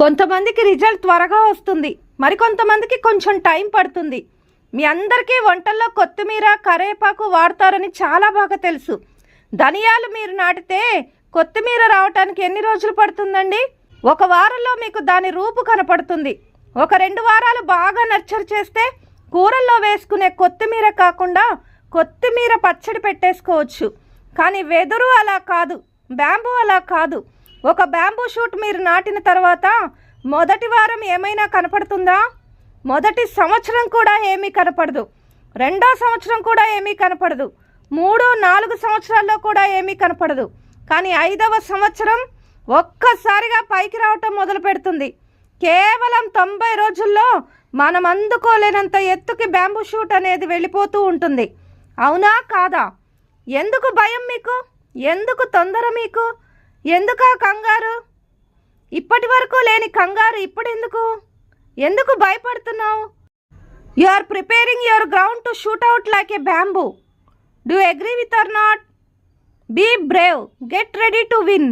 కొంతమందికి రిజల్ట్ త్వరగా వస్తుంది. మరికొంతమందికి కొంచెం టైం పడుతుంది. మీ అందరికీ వంటల్లో కొత్తిమీర కరేపాకు వాడతారని చాలా బాగా తెలుసు. ధనియాలు మీరు నాటితే కొత్తిమీర రావటానికి ఎన్ని రోజులు పడుతుందండి? ఒక వారంలో మీకు దాని రూపు కనపడుతుంది. ఒక రెండు వారాలు బాగా నర్చర్ చేస్తే కూరల్లో వేసుకునే కొత్తిమీర కాకుండా కొత్తిమీర పచ్చడి పెట్టేసుకోవచ్చు. కానీ వెదురు అలా కాదు బ్యాంబూ అలా కాదు. ఒక బ్యాంబూ షూట్ మీరు నాటిన తర్వాత మొదటి వారం ఏమైనా కనపడుతుందా? మొదటి సంవత్సరం కూడా ఏమీ కనపడదు. రెండో సంవత్సరం కూడా ఏమీ కనపడదు. మూడు నాలుగు సంవత్సరాల్లో కూడా ఏమీ కనపడదు. కానీ ఐదవ సంవత్సరం ఒక్కసారిగా పైకి రావటం మొదలు పెడుతుంది. కేవలం తొంభై రోజుల్లో మనం అందుకోలేనంత ఎత్తుకి బ్యాంబూ షూట్ అనేది వెళ్ళిపోతూ ఉంటుంది. అవునా? కాదా? ఎందుకు భయం మీకు? ఎందుకు తొందర మీకు? ఎందుకా కంగారు? ఇప్పటి వరకు లేని కంగారు ఇప్పుడెందుకు? ఎందుకు భయపడుతున్నావు? You are preparing your ground to shoot out like a bamboo do agree with or not be brave get ready to win